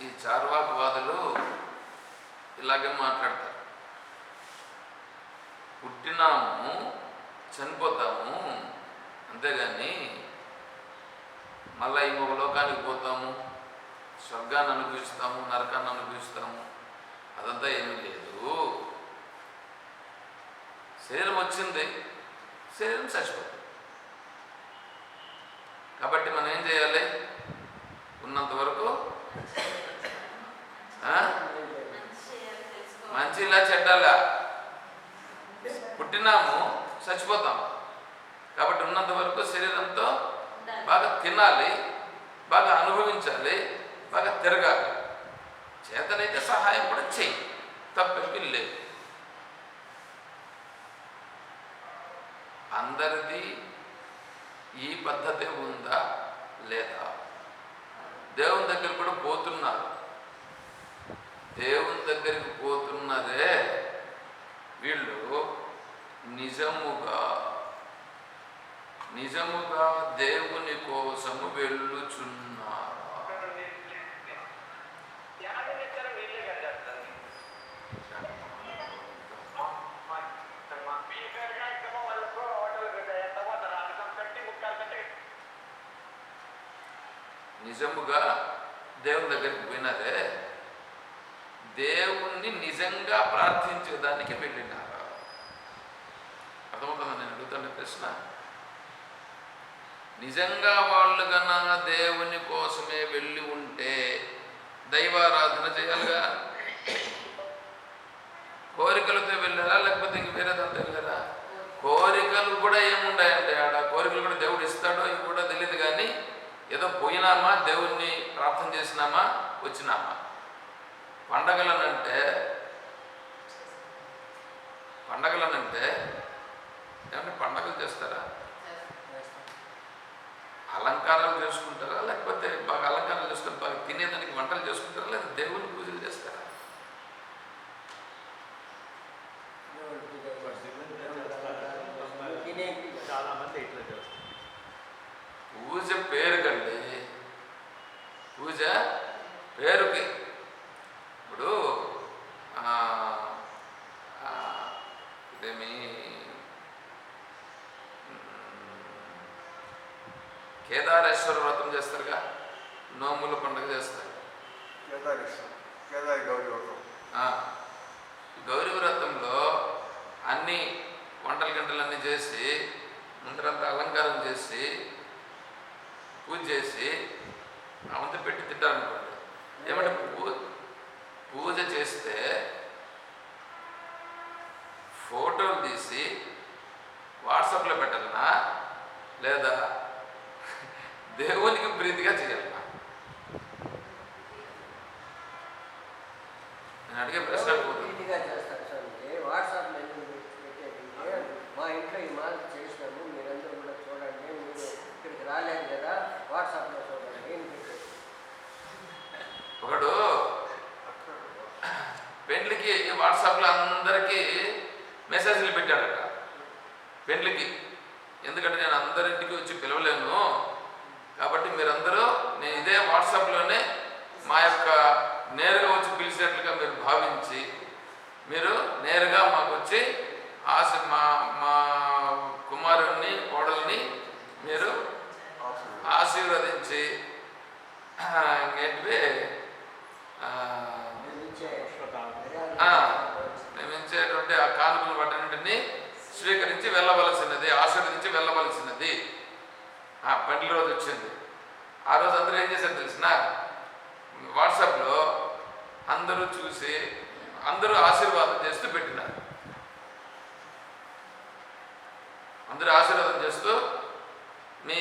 ఈ చార్వాకవాదులు ఇలాగే మాట్లాడతారు పుట్టినాము చనిపోతాము అంతేగాని మళ్ళీ ఇంకొక లోకానికి పోతాము స్వర్గాన్ని అనుభవిస్తాము నరకాన్ని అనుభవిస్తాము అదంతా ఏమీ లేదు. శరీరం వచ్చింది శరీరం చచ్చిపోతుంది. కాబట్టి మనం ఏం చేయాలి? ఉన్నంత వరకు ఆ? మంచిలా చెడ్డలా? పుట్టినాము చచ్చిపోతాం. కాబట్టి ఉన్నంత వరకు శరీరంతో బాగా తినాలి బాగా అనుభవించాలి బాగా తిరగాలి. చేతనైతే సహాయం కూడా చెయ్యి తప్పేమీ లేదు. అందరిది ఈ పద్ధతి ఉందా? లేదా? దేవుని దగ్గర కూడా పోతున్నారు. దేవుని దగ్గరికి పోతున్నదే వీళ్ళు నిజముగా నిజముగా దేవుని కోసము వెళ్ళుచున్నారు. నిజముగా దేవుని దగ్గరికి పోయినదే దేవుణ్ణి నిజంగా ప్రార్థించేదానికి వెళ్ళినారా. అర్థమవుతుందా నేను అడుగుతున్న ప్రశ్న? నిజంగా వాళ్ళు కన్నా దేవుని కోసమే వెళ్ళి ఉంటే దైవారాధన చేయాలిగా? కోరికలతో వెళ్ళారా? లేకపోతే ఇంక వేరే దాంతో వెళ్ళారా? కోరికలు కూడా ఏముండాయంటే ఆడ కోరికలు కూడా దేవుడు ఇస్తాడో ఇవి కూడా తెలియదు కానీ ఏదో పోయినామా? దేవుణ్ణి ప్రార్థన చేసినామా? వచ్చినామా? పండగలనంటే పండగలనంటే ఏమంటే పండగలు చేస్తారా? అలంకారాలు చేసుకుంటారా? లేకపోతే బాగా అలంకారాలు చేసుకుని బాగా తినేదానికి వంటలు చేసుకుంటారా? లేదా దేవుని పూజలు చేస్తారా? చాలా మంది ఇట్లా చేస్తారు పూజ పేరుకండి పూజ పేరుకి ఇప్పుడు ఇదేమి కేదారేశ్వర వ్రతం చేస్తారుగా? నోముల పండుగ చేస్తారు. కేదారేశ్వరం కేదారి గౌరీ వ్రతంలో అన్ని వంటల గంటలన్నీ చేసి ముందరంతా అలంకారం చేసి పూజ చేసి అవంతా పెట్టి తింటారనుకోండి. ఏమంటే పూ పూజ చేస్తే ఫోటోలు తీసి వాట్సాప్లో పెట్టాలనా లేదా దేవునికి ప్రీతిగా చేయాలనా నేను అడిగే ప్రశ్న అడుగుతున్నా. నీట్గా చేస్తారు సార్ అంటే వాట్సాప్లో ఎందుకు పెట్టేది మా ఇంట్లో ఈ మాల చేసినాము మీరందరూ కూడా చూడండి మీరు ఇక్కడికి రాలేదు కదా వాట్సాప్లో చూడండి ఏం పెట్టేది ఒకడు పెండ్లికి వాట్సాప్లో అందరికీ మెసేజ్లు పెట్టాడట పెండ్లికి ఎందుకంటే నేను అందరింటికి వచ్చి పిలవలేను కాబట్టి మీరందరూ నేను ఇదే వాట్సాప్లోనే మా యొక్క నేరుగా వచ్చి పిలిచినట్లుగా మీరు భావించి మీరు నేరుగా మాకు వచ్చి ఆశ మా మా కుమారుణ్ణి కోడల్ని మీరు ఆశీర్వాదం. ఆశీర్వదించి ఇంకేంటివి ఇచ్చేటువంటి ఆ కానుకలు వాటన్నింటినీ స్వీకరించి వెళ్ళవలసినది ఆశీర్వదించి వెళ్ళవలసినది ఆ పండ్ల రోజు వచ్చింది ఆ రోజు అందరూ ఏం చేశారు తెలిసిన? వాట్సాప్లో అందరూ చూసి అందరూ ఆశీర్వాదం చేస్తూ పెట్టినారు. అందరూ ఆశీర్వాదం చేస్తూ మీ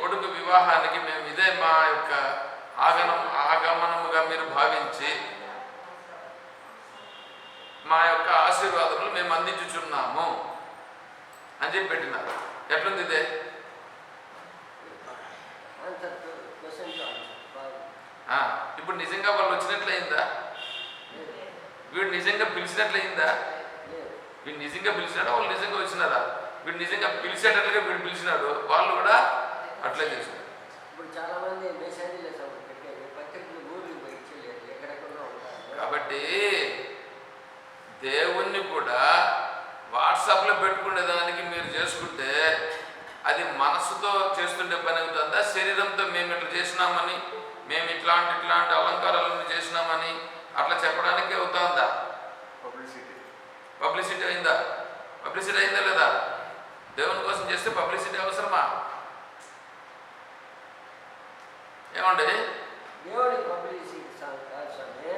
కొడుకు వివాహానికి మేము ఇదే మా యొక్క ఆగమనం ఆగమనముగా మీరు భావించి మా యొక్క ఆశీర్వాదములు మేము అందించుచున్నాము అని చెప్పి పెట్టినారు. ఎట్లుంది ఇదే? ఇప్పుడు నిజంగా వాళ్ళు వచ్చినట్లయిందా? వీడు నిజంగా పిలిచినట్లయిందా? వీడు నిజంగా పిలిచినాడా? వాళ్ళు నిజంగా వచ్చినారా? వీడు నిజంగా పిలిచేటట్లుగా వీడు పిలిచినాడు? వాళ్ళు కూడా అట్లే చేసినారు కాబట్టి దేవుణ్ణి కూడా వాట్సాప్లో పెట్టుకునే దానికి మీరు చేసుకుంటే అది మనసుతో చేస్తుండే పని అవుతుందా? శరీరంతో మేము ఇట్లా చేసినామని? మేము ఇట్లాంటి ఇట్లాంటి అలంకారాలను చేసినామని అట్లా చెప్పడానికి అవుతుందా పబ్లిసిటీ పబ్లిసిటీ అయిందా? పబ్లిసిటీ అయిందా లేదా? దేవుని కోసం చేస్తే పబ్లిసిటీ అవసరమా? ఏమండి? పబ్లిసిటీ స్వామి.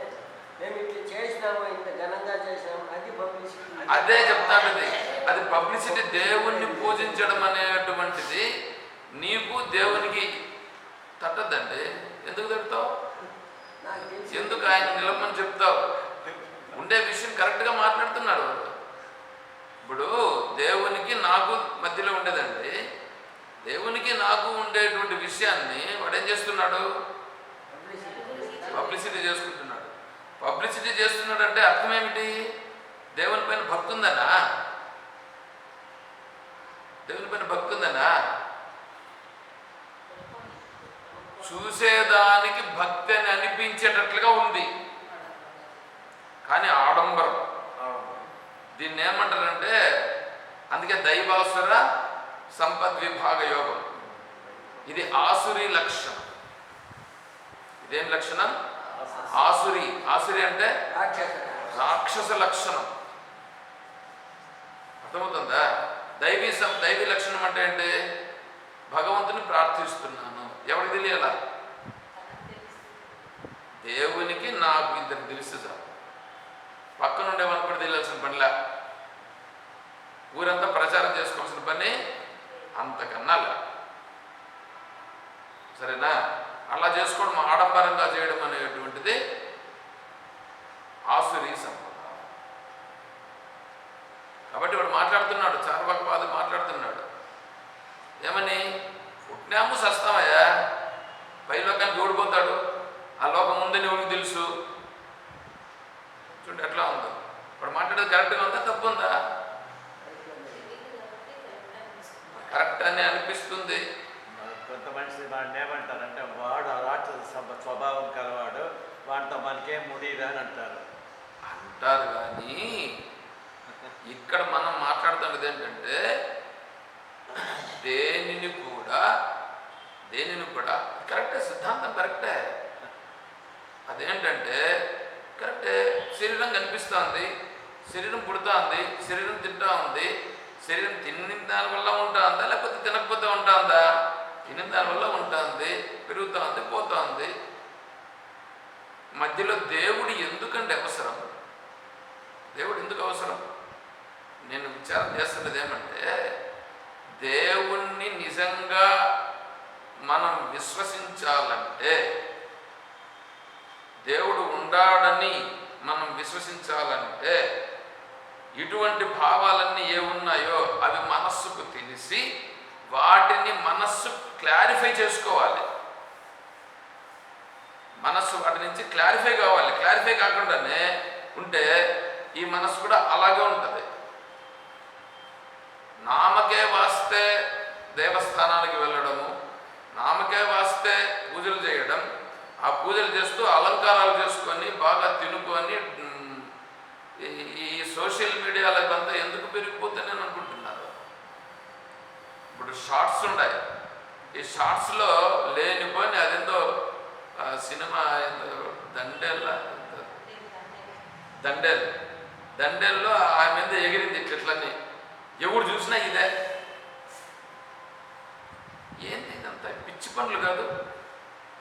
మేము ఇట్లా చేసినాము ఇంత ఘనంగా చేసినాము అది పబ్లిసిటీ అదే చెప్తానది అది పబ్లిసిటీ దేవుణ్ణి పూజించడం అనేటువంటిది నీకు దేవునికి తట్టద్దండి. ఎందుకు తెలిసి. ఎందుకు ఆయన నిలబని చెప్తావు? ఉండే విషయం కరెక్ట్గా మాట్లాడుతున్నాడు ఇప్పుడు దేవునికి నాకు మధ్యలో ఉండేదండి. దేవునికి నాకు ఉండేటువంటి విషయాన్ని వాడు ఏం చేస్తున్నాడు? పబ్లిసిటీ చేసుకుంటున్నాడు. పబ్లిసిటీ చేస్తున్నాడు అంటే అర్థం ఏమిటి? దేవుని పైన భక్తి ఉందనా? దేవుని పైన భక్తి ఉందనా చూసేదానికి భక్తి అని అనిపించేటట్లుగా ఉంది. కానీ ఆడంబరం. దీన్ని ఏమంటారంటే అందుకే దైవాసుర సంపద్ విభాగ యోగం. ఇది ఆసురి లక్షణం. ఇదేం లక్షణం? ఆసురి. ఆసురి అంటే రాక్షస లక్షణం. అర్థమవుతుందా? దైవీ దైవీ లక్షణం అంటే ఏంటి? భగవంతుని ప్రార్థిస్తున్నాను. ఎవరికి తెలియాలా? దేవునికి నాకు ఇద్దరు తెలిసి సార్. పక్కన ఉండేవాళ్ళకి కూడా తెలియాల్సిన పనిలా. ఊరంతా ప్రచారం చేసుకోవాల్సిన పని అంతకన్నా సరేనా? అలా చేసుకోవడం ఆడంబరంగా చేయడం అనేటువంటిది ఆసురీ సంపద కాబట్టి వాడు మాట్లాడుతున్నాడు చార్వాకవాది మాట్లాడుతున్నాడు. ఏమని? పుట్టినాము సస్తామయ్యా. పై లోకానికి ఓడిపోతాడు ఆ లోకం ముందని ఎవరికి తెలుసు. చూడండి ఎట్లా ఉందో. వాడు మాట్లాడేది కరెక్ట్గా ఉందా తప్పు ఉందా? కరెక్ట్ అని అనిపిస్తుంది. కొంత మనిషి వాడిని ఏమంటారంటే వాడు స్వభ- స్వభావం కలవాడు. వాడితో మనకేం ముడిరా అని అంటారు. అంటారు కానీ ఇక్కడ మనం మాట్లాడుతున్నది ఏంటంటే దేనిని కూడా దేనిని కూడా కరెక్టే సిద్ధాంతం కరెక్టే. అదేంటంటే కరెక్టే శరీరం కనిపిస్తుంది శరీరం పుడుతుంది శరీరం తింటా ఉంది శరీరం తిన్న దాని వల్ల ఉంటుందా లేకపోతే తినకపోతే ఉంటుందా? తిన్న దాని వల్ల ఉంది పెరుగుతుంది ఉంది మధ్యలో దేవుడు ఎందుకంటే అవసరం? దేవుడు ఎందుకు అవసరం? నేను విచారం చేస్తున్నది ఏమంటే దేవుణ్ణి నిజంగా మనం విశ్వసించాలంటే దేవుడు ఉండాడని మనం విశ్వసించాలంటే ఇటువంటి భావాలన్నీ ఏ ఉన్నాయో అవి మనస్సుకు తెలిసి వాటిని మనస్సు క్లారిఫై చేసుకోవాలి. మనస్సు వాటి నుంచి క్లారిఫై కావాలి. క్లారిఫై కాకుండానే ఉంటే ఈ మనస్సు కూడా అలాగే ఉంటుంది. నామకే వాస్తే దేవస్థానానికి వెళ్ళడము ఆమెకే వాస్తే పూజలు చేయడం. ఆ పూజలు చేస్తూ అలంకారాలు చేసుకొని బాగా తినుకొని ఈ- సోషల్ మీడియాలో ఇవంతా ఎందుకు పెరిగిపోతానని అనుకుంటున్నారు ఇప్పుడు షార్ట్స్ ఉన్నాయి ఈ షార్ట్స్లో లేనిపోని అదేందో ఆ, సినిమా ఏందో దండేళ్ళ దండేల్. దండేల్లో ఆమె మీద ఎగిరింది ఇట్లన్నీ ఎవడు చూసినా ఇదే. ఏంది ఇదంతా? పిచ్చి పనులు కాదు.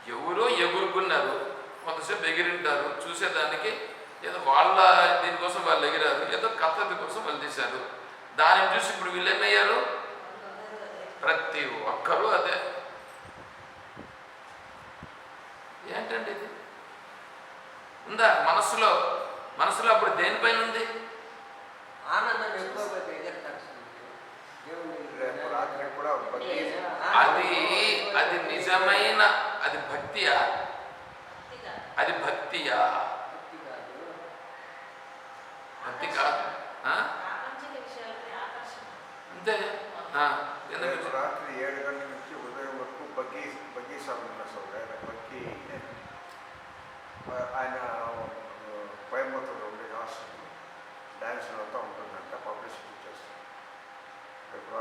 ఎవరో ఎగురుకున్నారు కొంతసేపు ఎగిరింటారు చూసేదానికి ఏదో వాళ్ళ దీనికోసం వాళ్ళు ఎగిరారు ఏదో కథ కోసం వాళ్ళు తీశారు. దానిని చూసి ఇప్పుడు వీళ్ళు ఏమయ్యారు? ప్రతి ఒక్కరూ అదే. ఏంటండి ఇది? ఉందా? మనసులో మనసులో అప్పుడు దేనిపైన ఉంది? అది అది నిజమైన అది భక్తియా? అది భక్తియా? భక్తి కాదు. అంతే. రాత్రి ఏడు గంటల నుంచి ఉదయం వరకు బగ్గీ బగ్గీ స్వామి ఉన్నారు ఆయన బగ్గీ ఆయన కోయంబత్తూరులో ఉండే హాస్టల్ డ్యాన్స్లో అంతా ఉంటుందంట పబ్లిసిటీ చేస్తారు.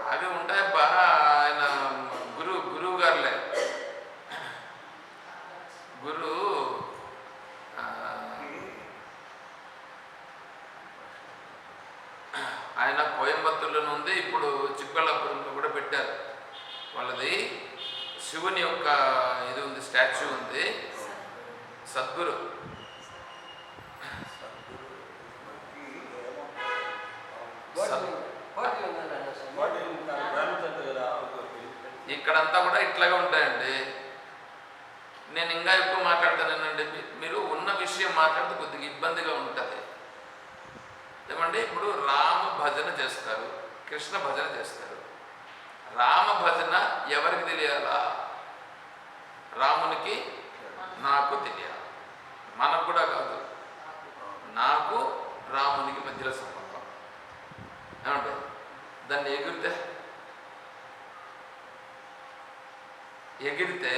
అవి బాగా ఆయన కోయంబత్తూరులో ఉంది ఇప్పుడు చిక్కబళ్ళాపురంలో కూడా పెట్టారు. వాళ్ళది శివుని యొక్క ఇది ఉంది స్టాచ్యూ ఉంది. సద్గురు. ఇక్కడంతా కూడా ఇట్లాగే ఉంటాయండి. నేను ఇంకా ఎక్కువ మాట్లాడతానండి మీరు ఉన్న విషయం మాట్లాడితే కొద్దిగా ఇబ్బందిగా ఉంటుంది. ఏమండి ఇప్పుడు రామ భజన చేస్తారు కృష్ణ భజన చేస్తారు. రామ భజన ఎవరికి తెలియాలా? రామునికి నాకు తెలియాలి. మనకు కూడా కాదు. నాకు రామునికి మధ్యలో సంబంధం. ఏమంటే దాన్ని ఎగిరితే? ఎగిరితే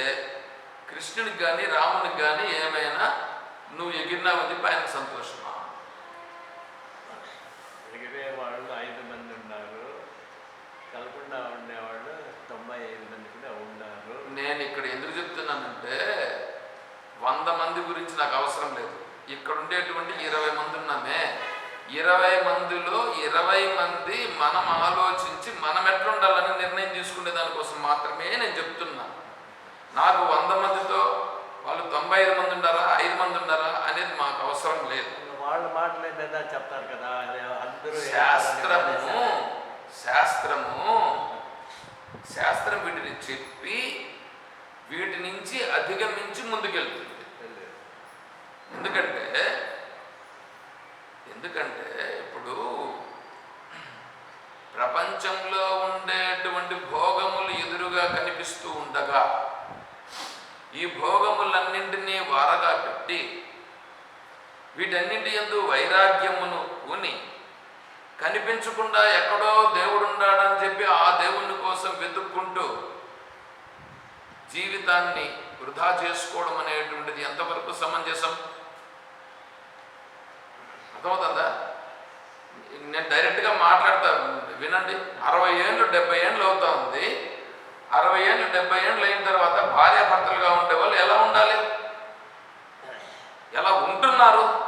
కృష్ణునికి కానీ రామునికి కానీ ఏమైనా నువ్వు ఎగిరినావని చెప్పి ఆయనకు సంతోషమా ఎగిరే వాళ్ళు ఐదు మంది ఉన్నారు కలకుండా ఉండేవాళ్ళు తొంభై ఐదు మంది కూడా ఉన్నారు నేను ఇక్కడ ఎందుకు చెప్తున్నానంటే వంద మంది గురించి నాకు అవసరం లేదు. ఇక్కడ ఉండేటువంటి ఇరవై మంది ఉన్నామే. ఇరవై మందిలో ఇరవై మంది మనం ఆలోచించి మనం ఎట్లా ఉండాలని నిర్ణయం తీసుకునే దానికోసం మాత్రమే నేను చెప్తున్నా. నాకు వంద మందితో వాళ్ళు తొంభై ఐదు మంది ఉండారా ఐదు మంది ఉండారా అనేది మాకు అవసరం లేదు. వాళ్ళ మాటలే లేదా చెప్తారు కదా అందరూ శాస్త్రము శాస్త్రము శాస్త్రం వీటిని చెప్పి వీటి నుంచి అధిగమించి ముందుకెళ్తుంది. ఎందుకంటే ఎందుకంటే ఇప్పుడు ప్రపంచంలో ఉండేటువంటి భోగములు ఎదురుగా కనిపిస్తూ ఉండగా ఈ భోగములన్నింటినీ వారగా పెట్టి వీటన్నింటి యందు వైరాగ్యమును ఉని కనిపించకుండా ఎక్కడో దేవుడు ఉన్నాడని చెప్పి ఆ దేవుని కోసం వెతుక్కుంటూ జీవితాన్ని వృధా చేసుకోవడం అనేటువంటిది ఎంతవరకు సమంజసం? అర్థమవుతుందా? నేను డైరెక్ట్గా మాట్లాడతా వినండి. అరవై ఏళ్ళు డెబ్బై ఏళ్ళు అవుతా ఉంది. అరవై ఏళ్ళు డెబ్బై ఏళ్ళు అయిన తర్వాత భార్యాభర్తలుగా ఉండే వాళ్ళు ఎలా ఉండాలి? ఎలా ఉంటున్నారు?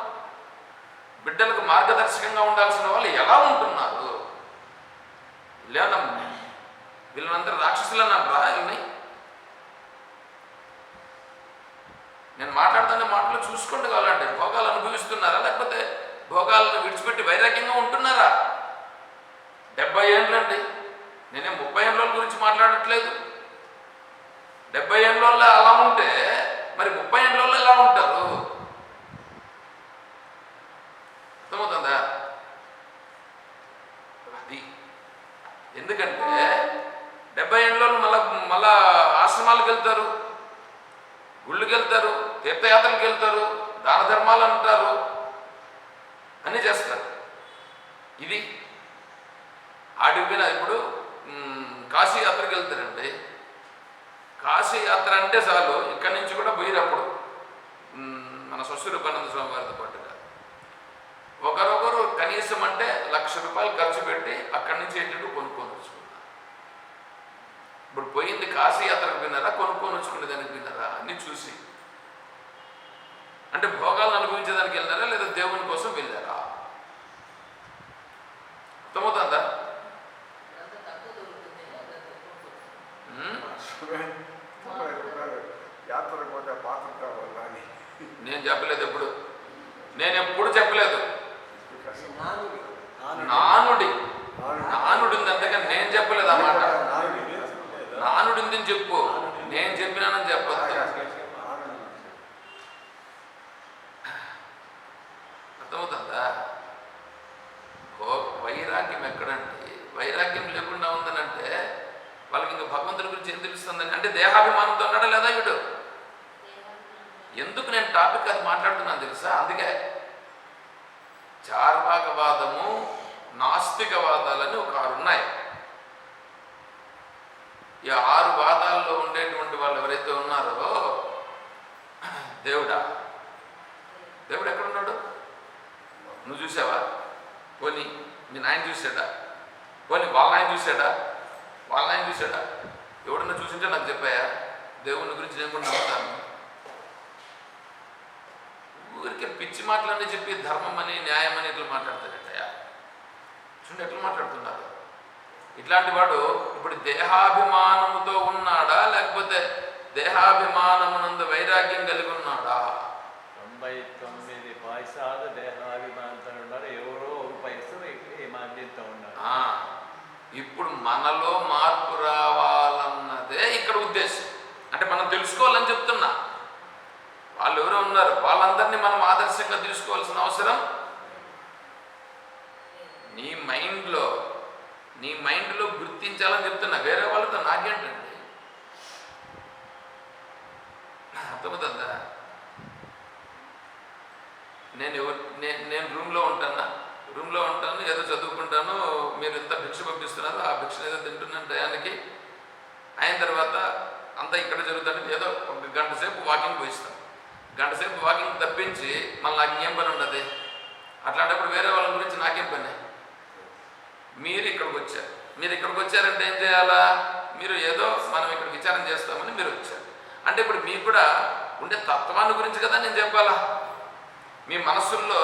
బిడ్డలకు మార్గదర్శకంగా ఉండాల్సిన వాళ్ళు ఎలా ఉంటున్నారు? లేదన్నా వీళ్ళందరూ రాక్షసులని అంటారా వీళ్ళని? నేను మాట్లాడుతున్న మాటలు చూసుకోండి కావాలంటే. భోగాలు అనుభవిస్తున్నారా? లేకపోతే భోగాలను విడిచిపెట్టి వైరాగ్యంగా ఉంటున్నారా? డెబ్బై ఏళ్ళండి నేనే ముప్పై ఏళ్ళ గురించి మాట్లాడట్లేదు. డెబ్బై ఏళ్ళ అలా ఉంటే మరి ముప్పై ఏళ్ళ ఎలా ఉంటారు అర్థమవుతుందా అది ఎందుకంటే డెబ్బై ఏళ్ళలో మళ్ళా మళ్ళా ఆశ్రమాలకు వెళ్తారు గుళ్ళకి వెళ్తారు తీర్థయాత్రలకు వెళ్తారు దాన ధర్మాలు అంటారు అన్నీ చేస్తారు ఇది ఆడికి పోయిన ఇప్పుడు మ్, కాశీ యాత్రకి వెళ్తారండి కాశీ యాత్ర అంటే చాలు ఇక్కడి నుంచి కూడా పోయినప్పుడు మ్, మన స్వస్వరూపానంద స్వామి వారితో పాటుగా ఒకరొకరు కనీసం అంటే లక్ష రూపాయలు ఖర్చు పెట్టి అక్కడి నుంచి ఏంటంటే కొనుక్కొని వచ్చుకున్నారు ఇప్పుడు పోయింది కాశీ యాత్రకు విన్నారా కొనుక్కొని వచ్చుకునే దానికి విన్నారా అన్ని చూసి అంటే భోగాలను అనుభవించేదానికి వెళ్ళారా లేదా దేవుని కోసం వెళ్ళారా అర్థమవుతుందా అంతా తక్కువ దొరుకుతుంది అంతా తక్కువ ఉమ్? తొంభై రూపాయలు యాత్రకు పోతే పాత్ర కావాలా అని నేను చెప్పలేదు ఎప్పుడు నేను ఎప్పుడు చెప్పలేదు నానుడి నానుడి నానుడి. నానుడి ఉంది అంతేగాని నేను చెప్పలేదు ఆ మాట నానుడి. నానుడి ఉంది అని చెప్పు నేను చెప్పినానని చెప్పొద్దు నానుడి. అర్థమవుతుందా ఓ వైరాగ్యం ఎక్కడండి వైరాగ్యం లేకుండా ఉందనంటే వాళ్ళకి ఇంకా భగవంతుడి గురించి ఏం తెలుస్తుందని అంటే దేహాభిమానంతో ఉన్నాడా లేదా వీడు ఎందుకు నేను టాపిక్ అది మాట్లాడుతున్నాను తెలుసా అందుకే చార్వాకవాదము నాస్తికవాదాలని ఒక ఆరు ఉన్నాయి ఈ ఆరు వాదాల్లో ఉండేటువంటి వాళ్ళు ఎవరైతే ఉన్నారో దేవుడా? దేవుడు ఎక్కడున్నాడు? నువ్వు చూసావా? పోనీ మీ నాయన చూసాడా పోనీ వాళ్ళ నాయన చూసాడా వాళ్ళ నాయన చూసాడా ఎవడన్నా చూసింటే నాకు చెప్పాయా? దేవుని గురించి నేను కూడా నమ్ముతాను. ఊరికే పిచ్చి మాటలన్నీ చెప్పి ధర్మం అని న్యాయం అని ఇట్లా మాట్లాడతాడటయా చూడండి ఎట్లా మాట్లాడుతున్నారు. ఇట్లాంటి వాడు ఇప్పుడు దేహాభిమానముతో ఉన్నాడా? లేకపోతే దేహాభిమానమునందు వైరాగ్యం కలిగి ఉన్నాడా తొంభై తొమ్మిది పైసాలు దేహాభిమానంతో ఉన్నారు ఎవరో పైసలు ఈ ఉన్నారు ఇప్పుడు మనలో మార్పు రావాలన్నదే ఇక్కడ ఉద్దేశం. అంటే మనం తెలుసుకోవాలని చెప్తున్నా. వాళ్ళు ఎవరో ఉన్నారు. వాళ్ళందరినీ మనం ఆదర్శంగా తీసుకోవాల్సిన అవసరం? నీ మైండ్లో నీ మైండ్లో గుర్తించాలని చెప్తున్నా. వేరే వాళ్ళతో నాకేంటండి అర్థమవుతుందా నేను ఎవరు నేను నేను రూమ్లో ఉంటానా రూమ్లో ఉంటాను ఏదో చదువుకుంటాను మీరు ఎంత భిక్ష పంపిస్తున్నారు ఆ భిక్షను ఏదో తింటున్నాను టయానికి అయిన తర్వాత అంతా ఇక్కడ జరుగుతుంది ఏదో ఒక గంట సేపు వాకింగ్ పోయిస్తాం గంట సేపు వాకింగ్ తప్పించి మళ్ళీ నాకు ఏం పని ఉండదు అట్లాంటప్పుడు వేరే వాళ్ళ గురించి నాకేం పని మీరు ఇక్కడికి వచ్చారు మీరు ఇక్కడికి వచ్చారంటే ఏం చేయాలా మీరు ఏదో మనం ఇక్కడ విచారం చేస్తామని మీరు వచ్చారు అంటే ఇప్పుడు మీకు కూడా ఉండే తత్వాన్ని గురించి కదా నేను చెప్పాలా? మీ మనస్సుల్లో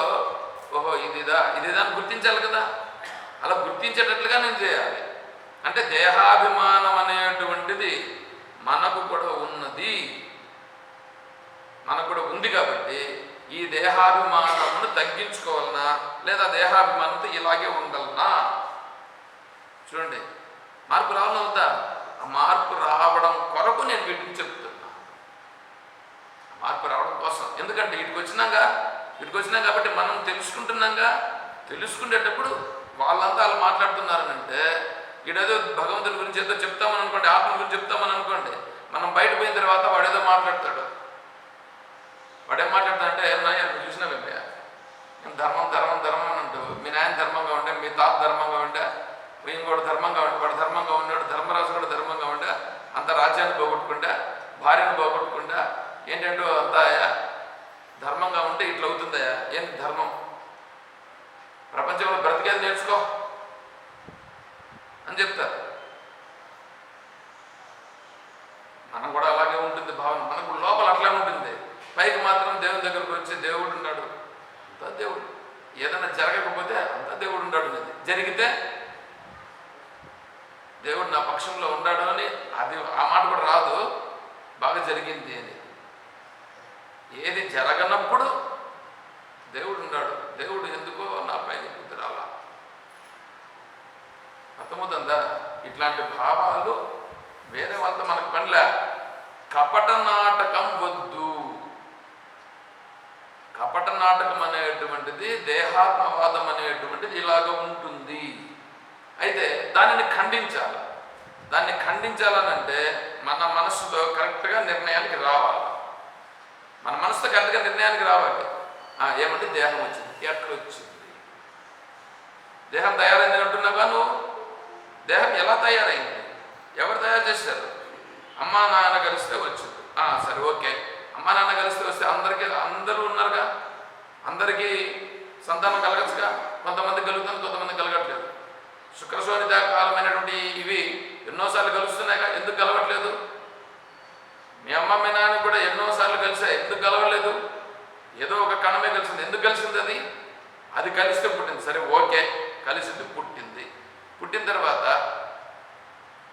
ఓహో ఇదిదా ఇదిదా అని గుర్తించాలి కదా? అలా గుర్తించేటట్లుగా నేను చేయాలి. అంటే దేహాభిమానం అనేటువంటిది మనకు కూడా ఉన్నది. మనకు కూడా ఉంది కాబట్టి ఈ దేహాభిమానమును తగ్గించుకోవాలనా? లేదా దేహాభిమానంతో ఇలాగే ఉండాలనా? చూడండి మార్పు రావాలవుతా ఆ మార్పు రావడం కొరకు నేను వీటికి చెప్తాను మార్పు రావడం కోసం. ఎందుకంటే ఇటుకు వచ్చినాక ఇటుకు వచ్చినాం కాబట్టి మనం తెలుసుకుంటున్నాగా తెలుసుకునేటప్పుడు వాళ్ళంతా అలా మాట్లాడుతున్నారనంటే ఈడేదో భగవంతుని గురించి ఏదో చెప్తామని అనుకోండి ఆత్మ గురించి చెప్తామని అనుకోండి మనం బయట పోయిన తర్వాత వాడేదో మాట్లాడతాడు. వాడేం మాట్లాడతాడంటే నాయ నువ్వు చూసినావేమయ్యా నేను ధర్మం ధర్మం ధర్మం అని అంటూ మీ నాయన ధర్మంగా ఉండే మీ తాత ధర్మంగా ఉండే ఇంకోటి ధర్మంగా ఉండే వాడు ధర్మంగా ఉన్నాడు ధర్మరాజు కూడా ధర్మంగా ఉండే అంత రాజ్యాన్ని పోగొట్టుకుంటా భార్యను పోగొట్టుకుంటా ఏంటంటే అంతా ధర్మంగా ఉంటే ఇట్లా అవుతుందయ్యా ఏంటి ధర్మం? ప్రపంచంలో బ్రతికేది నేర్చుకో అని చెప్తారు మనం కూడా అలాగే ఉంటుంది భావన. మనకు లోపల అట్లాగే ఉంటుంది. పైకి మాత్రం దేవుని దగ్గరకు వచ్చి దేవుడు ఉన్నాడు. అంతా దేవుడు. ఏదైనా జరగకపోతే అంతా దేవుడు ఉన్నాడు జరిగితే దేవుడు నా పక్షంలో ఉన్నాడు అని అది ఆ మాట కూడా రాదు. బాగా జరిగింది అని. ఏది జరగనప్పుడు దేవుడు ఉన్నాడు. దేవుడు ఎందుకో నా పైన బుద్ధి రాలా. అర్థమవుతుందా? ఇట్లాంటి భావాలు వేరే వాళ్ళతో మనకు పనిలే. కపట నాటకం వద్దు. కపట నాటకం అనేటువంటిది దేహాత్మవాదం అనేటువంటిది ఇలాగ ఉంటుంది. అయితే దానిని ఖండించాలి. దాన్ని ఖండించాలనంటే మన మనసులో కరెక్ట్గా నిర్ణయానికి రావాలి. మన మనసుతో కరెక్ట్గా నిర్ణయానికి రావాలి. ఏమంటే దేహం వచ్చింది. ఎట్లా వచ్చింది? దేహం తయారైంది అంటున్నావా నువ్వు? దేహం ఎలా తయారైంది? ఎవరు తయారు చేశారు? అమ్మా నాన్న కలిస్తే వచ్చింది. ఆ, సరే ఓకే. అమ్మా నాన్న కలిస్తే వస్తే అందరికీ అందరూ ఉన్నారుగా? అందరికీ సంతానం కలగచ్చుగా? కొంతమంది కలుగుతుంది కొంతమంది కలగట్లేదు. శుక్రశోనిత కాలమైనటువంటి ఇవి ఎన్నోసార్లు కలుస్తున్నాయిగా? ఎందుకు కలవట్లేదు? మీ అమ్మ మీ నాన్న కూడా ఎన్నోసార్లు కలిసా ఎందుకు కలవలేదు? ఏదో ఒక కణమే కలిసింది. ఎందుకు కలిసింది అది? అది కలిస్తే పుట్టింది. సరే ఓకే. కలిసింది పుట్టింది. పుట్టిన తర్వాత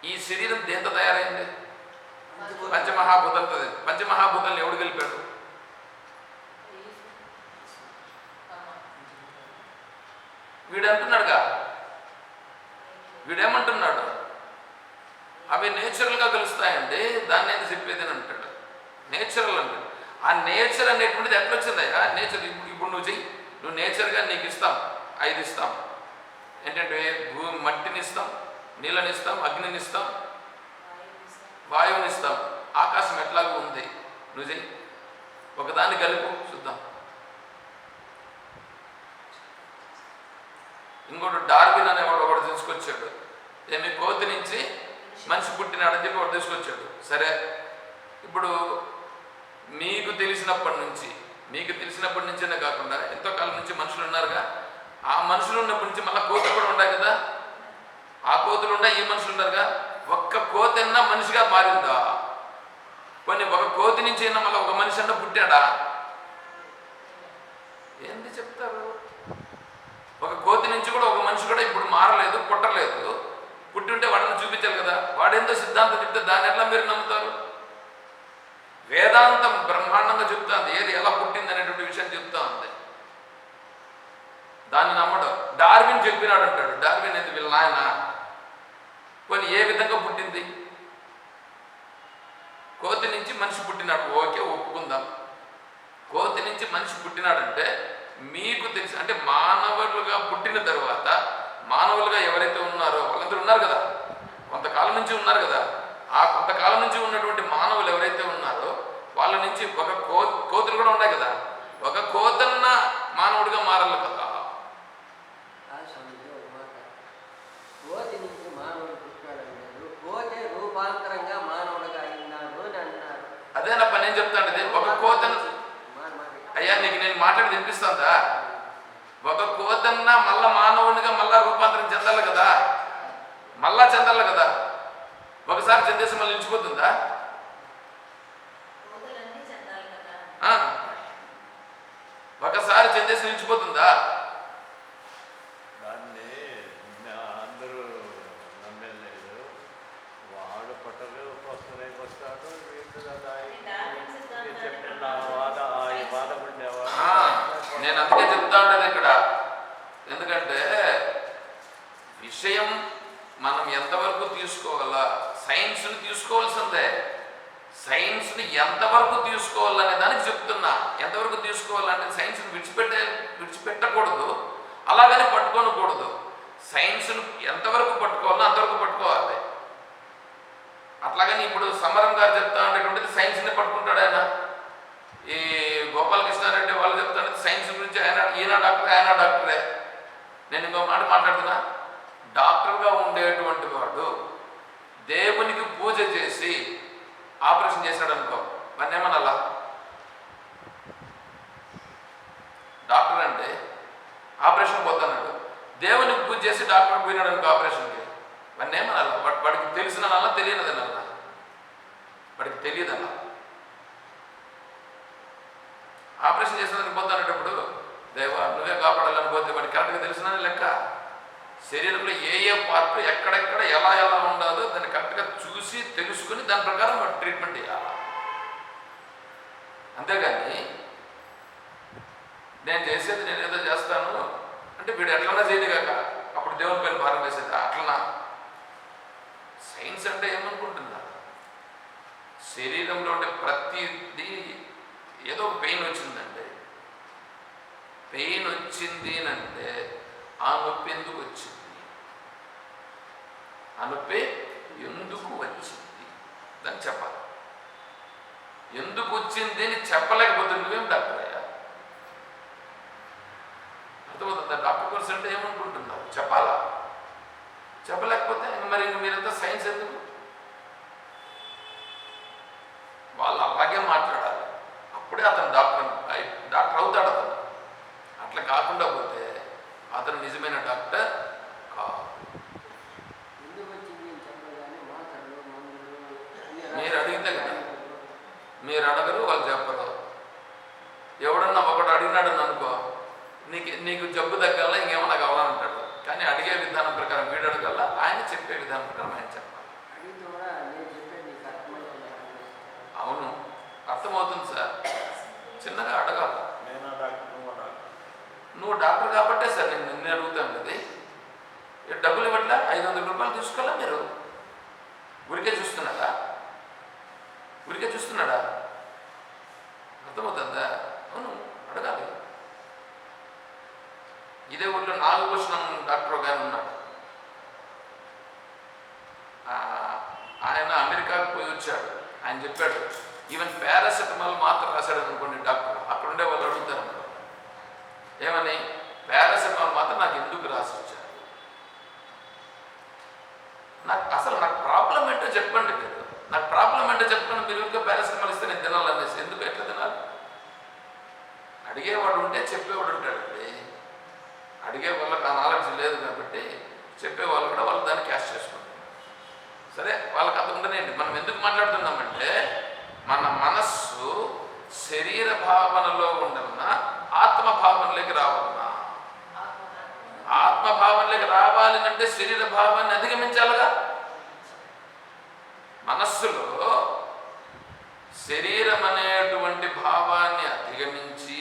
ఈ శరీరం దేంతో తయారైంది? పంచమహాభూతాలతో పంచమహాభూతాలను ఎవడు గెలిపాడు వీడు అంటున్నాడుగా వీడేమంటున్నాడు? అవి నేచురల్గా తెలుస్తాయండి దాన్ని నేను చెప్పేది అని అంటాడు నేచురల్ అంటాడు ఆ నేచర్ అనేటువంటిది ఎట్లా వచ్చిందయ్యా నేచర్ ఇప్పుడు ఇప్పుడు నువ్వు చెయ్యి. నువ్వు నేచర్గా నీకు ఇస్తాం. ఐదు ఇస్తాం. ఏంటంటే భూమి మట్టిని ఇస్తాం నీళ్ళని ఇస్తాం అగ్నిని ఇస్తాం వాయువుని ఇస్తాం. ఆకాశం ఎట్లాగూ ఉంది. నువ్వు చెయ్యి. ఒకదాన్ని కలుపు చూద్దాం. ఇంకోటి డార్విన్ అనేవాడు ఒకడు తీసుకొచ్చాడు. ఏమి కోతి నుంచి మనిషి పుట్టినాడని చెప్పి వాడు తీసుకొచ్చాడు. సరే ఇప్పుడు మీకు తెలిసినప్పటి నుంచి మీకు తెలిసినప్పటి నుంచేనే కాకుండా ఎంతో కాలం నుంచి మనుషులు ఉన్నారుగా ఆ మనుషులు ఉన్నప్పటి నుంచి మళ్ళీ కోతులు కూడా ఉన్నాయి కదా. ఆ కోతులు ఉన్నాయి ఈ మనుషులు ఉన్నారుగా. ఒక్క కోతి అన్నా మనిషిగా మారిందా? కొన్ని ఒక కోతి నుంచి అయినా మళ్ళీ ఒక మనిషి అన్న పుట్టాడా? ఏంటి చెప్తారు? ఒక కోతి నుంచి కూడా ఒక మనిషి కూడా ఇప్పుడు మారలేదు పుట్టలేదు. పుట్టింటే వాడిని చూపించాలి కదా. వాడేందో సిద్ధాంతం చెప్తే దాన్ని ఎట్లా మీరు నమ్ముతారు? వేదాంతం బ్రహ్మాండంగా చెప్తాంది. ఏది ఎలా పుట్టింది అనేటువంటి విషయం చెప్తా ఉంది దాన్ని నమ్మడం. డార్విన్ చెప్పినాడు అంటాడు డార్విన్ అనేది వీళ్ళ నాయన? కొన్ని ఏ విధంగా పుట్టింది? కోతి నుంచి మనిషి పుట్టినాడు. ఓకే ఒప్పుకుందాం. కోతి నుంచి మనిషి పుట్టినాడంటే మీకు తెలిసి. అంటే మానవులుగా పుట్టిన తర్వాత మానవులుగా ఎవరైతే ఉన్నారో వాళ్ళందరూ ఉన్నారు కదా. కొంతకాలం నుంచి ఉన్నారు కదా. ఆ కొంతకాలం నుంచి ఉన్నటువంటి మానవులు ఎవరైతే ఉన్నారో వాళ్ళ నుంచి ఒక కో కోతులు కూడా ఉన్నాయి కదా. ఒక కోతన్న మానవుడిగా మారాలి కదా. అదేనప్ప నేను చెప్తాను ఒక కోతన్ అయ్యా నీకు నేను మాట్లాడి వినిపిస్తుందా? ఒక కోతన్న మళ్ళా మానవునిగా మళ్ళా రూపాంతరం చెందాలి కదా. మళ్ళా చెందాలి కదా. ఒకసారి చెందేసి మళ్ళీ నిలిచిపోతుందా? ఒకసారి చెందేసి నిలిచిపోతుందా దాన్ని నా- అందరూ నమ్మలేదు వాడు పట్టలు వస్తూనే వస్తాడు వీళ్ళు కదా డార్విన్ సిద్ధాంతాన్ని ఇది చెప్పిన ఆ వాద ఆ ఈ వాదం ఉండేవాడు ఆ, నేను అందుకే చెప్తా ఉండేది ఇక్కడ ఎందుకంటే విషయం మనం ఎంతవరకు తీసుకోవాలా సైన్స్ని తీసుకోవాల్సిందే సైన్స్ని ఎంతవరకు తీసుకోవాలనే దానికి చెప్తున్నా ఎంతవరకు తీసుకోవాలంటే సైన్స్ని విడిచిపెట్టే విడిచిపెట్టకూడదు అలాగని పట్టుకోనకూడదు సైన్స్ను ఎంతవరకు పట్టుకోవాలో అంతవరకు పట్టుకోవాలి అట్లాగని ఇప్పుడు సమరం గారు చెప్తా ఉండేటువంటిది సైన్స్ని పట్టుకుంటాడు ఆయన ఈ గోపాలకృష్ణారెడ్డి వాళ్ళు చెప్తాను సైన్స్ గురించి ఆయన ఈయన డాక్టర్ ఆయన డాక్టరే నేను ఇంకో మాట మాట్లాడుతున్నా డాక్టర్గా ఉండేటువంటి వాడు దేవునికి పూజ చేసి ఆపరేషన్ చేశాడు అనుకో వాడిని ఏమనాలా డాక్టర్ అంటే ఆపరేషన్ పోతున్నాడు దేవునికి పూజ చేసి డాక్టర్ పోయినాడు అనుకో ఆపరేషన్కి వాడిని ఏమనాలా వాడి- వాడికి తెలిసినలా తెలియనదనల్లా వాడికి తెలియదన్నా ఆపరేషన్ చేసినందుకు పోతానేటప్పుడు దేవా నువ్వే కాపాడాలని పోతే వాడికి కరెక్ట్గా తెలిసిన లెక్క శరీరంలో మార్పు ఎక్కడెక్కడ ఎలా ఎలా ఉండాలో దాన్ని కరెక్ట్గా చూసి తెలుసుకుని దాని ప్రకారం వాడు ట్రీట్మెంట్ చేయాలి. అంతేగాని నేను చేసేది నేను ఏదో చేస్తాను అంటే వీడు ఎట్లన్నా చేయని కాక అప్పుడు దేవుని పైన భారం వేసేది అట్లనా? సైన్స్ అంటే ఏమనుకుంటుందా శరీరంలో ఉండే ప్రతిదీ ఏదో పెయిన్ వచ్చింది అంటే ఆ నొప్పి ఎందుకు వచ్చింది ఆ నొప్పి ఎందుకు వచ్చింది దాన్ని చెప్పాలి ఎందుకు వచ్చింది అని చెప్పలేకపోతే నువ్వేం డాక్టర్ అయ్యా అర్థమవుతుందా డాక్టర్ కోర్స్ అంటే ఏమనుకుంటున్నావు? చెప్పాలా? చెప్పలేకపోతే మరి మీరంతా సైన్స్ ఎందుకు వాళ్ళు అలాగే మాట్లాడాలి అప్పుడే అతను డాక్టర్ అయి- డాక్టర్ అవుతాడు అతను అట్లా కాకుండా పోతే అతను నిజమైన డాక్టర్ కాదు ఎందుకు వచ్చింది అని చెప్పగానే మాటలు మందులు అన్ని మీరు అడిగితే కదా. రాసి- మీరు అడగరు వాళ్ళు చెప్పరు ఎవడన్నా ఒకడు అడిగినాడని అనుకో నీకు నీకు జబ్బు తగ్గాల ఇంకేమన్నా కావాలంటాడు కానీ అడిగే విధానం ప్రకారం వీడు అడగాల ఆయన చెప్పే విధానం ప్రకారం ఆయన చెప్పాలి అడిగితే కూడా నేను చెప్పేది నీకు అర్థమవుతుంది అవును అర్థమవుతుంది సార్ చిన్నగా అడగాలి నేను డాక్టర్ నువ్వు డాక్టర్ నువ్వు డాక్టర్ కాబట్టే సార్ నేను నిన్ను అడుగుతాను ఇది ఈ డబ్బులు ఇవ్వట్లా ఐదు వందల రూపాయలు తీసుకోవాలా మీరు? ఊరికే చూస్తున్నాడా? ఊరికే చూస్తున్నాడా? అర్థమవుతుందా? అవును అడగాలి. ఇదే ఊళ్ళో నాగభూషణం డాక్టర్ ఒక ఆయన ఉన్నాడు. ఆయన అమెరికాకు పోయి వచ్చాడు. ఆయన చెప్పాడు ఈవెన్ పారాసెటమాల్ మాత్రం రాశాడు అనుకోండి డాక్టర్ అక్కడ ఉండే వాళ్ళు అడుగుతారు ఏమని? పారాసెటమాల్ మాత్రం నాకు ఎందుకు రాసి నాకు అసలు నాకు ప్రాబ్లం ఏంటో చెప్పండి మీరు. నాకు ప్రాబ్లం ఏంటో చెప్పండి. మీరు ఇంకా పారాసిటమాల్ ఇస్తే నేను తినాలనేసి ఎందుకు ఎట్లా తినాలి? అడిగేవాడు ఉంటే చెప్పేవాడు ఉంటాడండి అడిగే వాళ్ళకి ఆ నాలెడ్జ్ లేదు కాబట్టి చెప్పేవాళ్ళు కూడా వాళ్ళు దాన్ని క్యాష్ చేసుకుంటారు. సరే వాళ్ళకి అంత ఉండనండి మనం ఎందుకు మాట్లాడుతున్నామంటే మన మనస్సు శరీర భావనలో ఉండమన్నా ఆత్మ భావనలోకి రావాలన్నా ఆత్మ ఆత్మ భావంలోకి అంటే శరీర భావాన్ని అధిగమించాలిగా. మనస్సులో శరీరం అనేటువంటి భావాన్ని అధిగమించి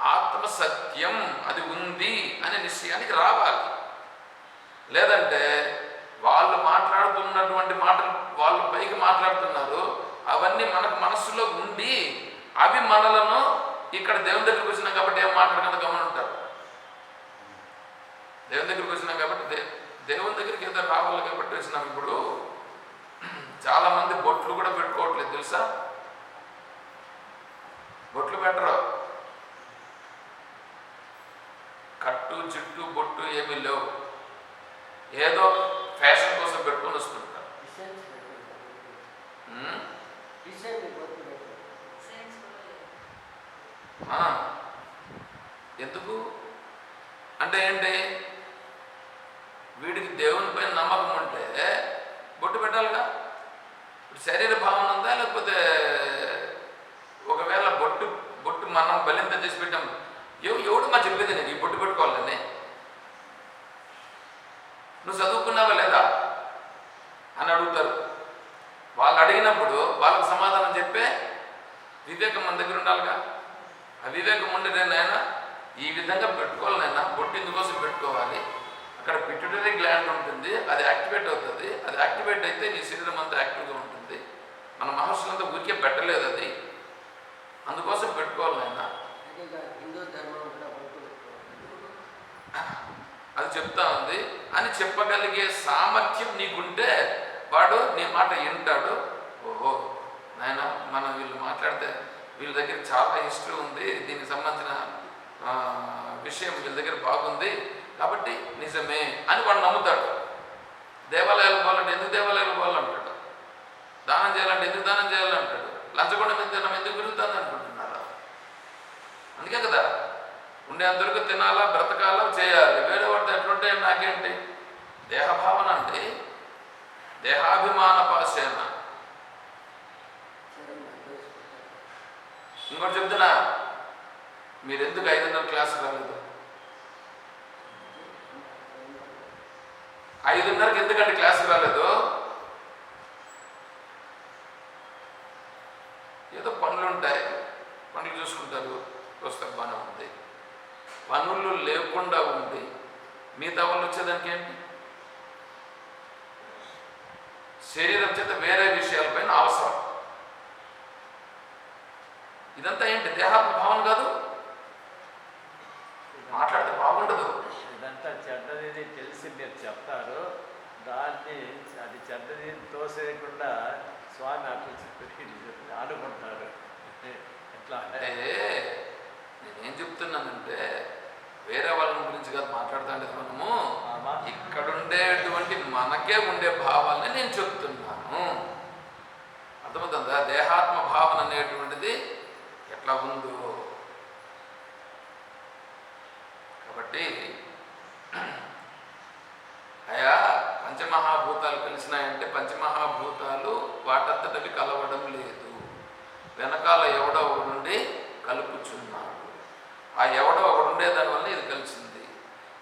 ఆత్మ సత్యం అది ఉంది అనే నిశ్చయానికి రావాలి. లేదంటే వాళ్ళు మాట్లాడుతున్నటువంటి మాటలు వాళ్ళు పైకి మాట్లాడుతున్నారు అవన్నీ మనకు మనస్సులో ఉండి అవి మనలను ఇక్కడ దేవుని దగ్గరికి వచ్చినాం కాబట్టి ఏం మాట్లాడకుండా గమనుంటారు దేవుని దగ్గరికి వచ్చినాం కాబట్టి దే దేవుని దగ్గరికి ఏదో రావాలి కాబట్టి వచ్చినాం ఇప్పుడు? చాలా మంది బొట్లు కూడా పెట్టుకోవట్లేదు తెలుసా? బొట్లు పెట్టరు. కట్టు చుట్టు బొట్టు ఏమీ లేవు. ఏదో ఫ్యాషన్ కోసం పెట్టుకొని వస్తుంటారు. ఎందుకు? అంటే ఏంటి? వీడికి దేవుని పైన నమ్మకం ఉంటే బొట్టు పెట్టాలిగా? ఇప్పుడు శరీర భావన ఉందా? లేకపోతే ఒకవేళ బొట్టు బొట్టు మనం బలింత చేసి పెట్టాం. ఎవ ఎవడు మా చెప్పేది నేను ఈ బొట్టు పెట్టుకోవాలని. నువ్వు చదువుకున్నావా లేదా? అని అడుగుతారు. వాళ్ళు అడిగినప్పుడు వాళ్ళకి సమాధానం చెప్పే వివేకం మన దగ్గర ఉండాలిగా? ఆ వివేకం ఉండి ఈ విధంగా పెట్టుకోవాలి నాయన బొట్టు ఇందుకోసం పెట్టుకోవాలి. అక్కడ పిట్యూటరీ గ్లాండ్ ఉంటుంది అది యాక్టివేట్ అవుతుంది. అది యాక్టివేట్ అయితే నీ శరీరం అంతా యాక్టివ్గా ఉంటుంది. మన మహర్షులంతా ఊరికే పెట్టలేదు అది. అందుకోసం పెట్టుకోవాలి పెట్టుకోవాలి. అది చెప్తా ఉంది. అని చెప్పగలిగే సామర్థ్యం నీకుంటే వాడు నీ మాట వింటాడు. ఓహో నాయన మనం వీళ్ళు మాట్లాడితే వీళ్ళ దగ్గర చాలా హిస్టరీ ఉంది. దీనికి సంబంధించిన విషయం వీళ్ళ దగ్గర బాగుంది. కాబట్టి నిజమే అని వాడు నమ్ముతాడు. దేవాలయాలు పోవాలంటే ఎందుకు దేవాలయాలు పోవాలంటాడు? దానం చేయాలంటే ఎందుకు దానం చేయాలంటాడు? లంచగొండ మీద తినడం ఎందుకు పెరుగుతుంది అనుకుంటున్నారా? అందుకే కదా ఉండేంతవరకు తినాలా బ్రతకాలా చేయాలి. వేరే వాడితే ఎట్లుంటే నాకేంటి? దేహభావన అంటే దేహాభిమాన పాసేన ఇంకోటి చెప్తున్నా మీరు ఎందుకు ఐదున్నర క్లాస్ రాలేదు? ఐదున్నరకి ఎందుకంటే క్లాస్కి రాలేదు? ఏదో పనులు ఉంటాయి. పనులు చూసుకుంటారు. వస్తే బాగానే ఉంది. పనులు లేకుండా ఉండి మిగతా వాళ్ళు వచ్చేదానికి ఏంటి? శరీరం చేత వేరే విషయాలపైన అవసరం. ఇదంతా ఏంటి? దేహాత్మ భావన కాదు? మాట్లాడితే బాగుండదు. చెడ్డది తెలిసి మీరు చెప్తారు దాన్ని అది చెడ్డది తోసేయకుండా స్వామి అట్లా చెప్పి అనుకుంటారు ఎట్లా? అంటే నేనేం చెప్తున్నానంటే వేరే వాళ్ళ గురించి కాదు మాట్లాడుతుంటే మనము. ఇక్కడ ఉండేటువంటి మనకే ఉండే భావాలని నేను చెప్తున్నాను. అర్థమవుతుందా? దేహాత్మ భావన అనేటువంటిది ఎట్లా ఉందో. కాబట్టి అయా పంచమహాభూతాలు కలిసినాయంటే పంచమహాభూతాలు వాటంతటవి కలవడం లేదు వెనకాల ఎవడో ఒకడుండి కలుపుచున్నాడు ఆ ఎవడో దానివల్ల ఇది కలిసింది.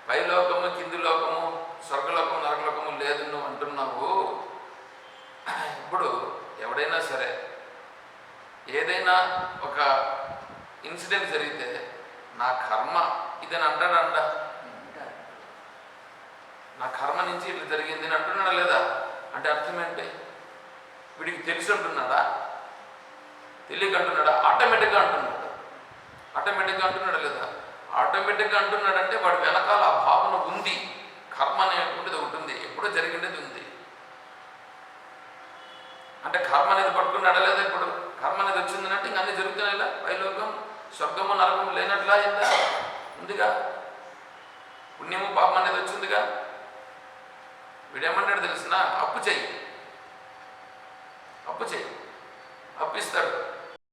పై లోకము కింది లోకము స్వర్గలోకము నరకలోకము లేదు నువ్వు అంటున్నావు. ఇప్పుడు ఎవడైనా సరే ఏదైనా ఒక ఇన్సిడెంట్ జరిగితే నా కర్మ ఇదని అంటాడంట. నా కర్మ నుంచి ఇట్లా జరిగింది అని అంటున్నాడా లేదా? అంటే అర్థం ఏంటి? వీడికి తెలిసి అంటున్నాడా? తెలియక అంటున్నాడా? ఆటోమేటిక్గా అంటున్నాడు. ఆటోమేటిక్గా అంటున్నాడా లేదా? ఆటోమేటిక్గా అంటున్నాడంటే వాడు వెనకాల ఆ భావన ఉంది. కర్మ అనేటువంటిది ఒకటి ఉంది ఎప్పుడో జరిగిండేది ఉంది. అంటే కర్మ అనేది పట్టుకున్నాడా లేదా ఇప్పుడు? కర్మ అనేది వచ్చిందంటే ఇంక అన్నీ జరుగుతున్నాయిలా పైలోకం స్వర్గము నరకము లేనట్లా అయిందా? ఉందిగా? పుణ్యము పాపం అనేది వచ్చిందిగా? వీడేమంటాడు తెలిసిన? అప్పు చెయ్యి. అప్పు చెయ్యి. అప్పు ఇస్తాడు.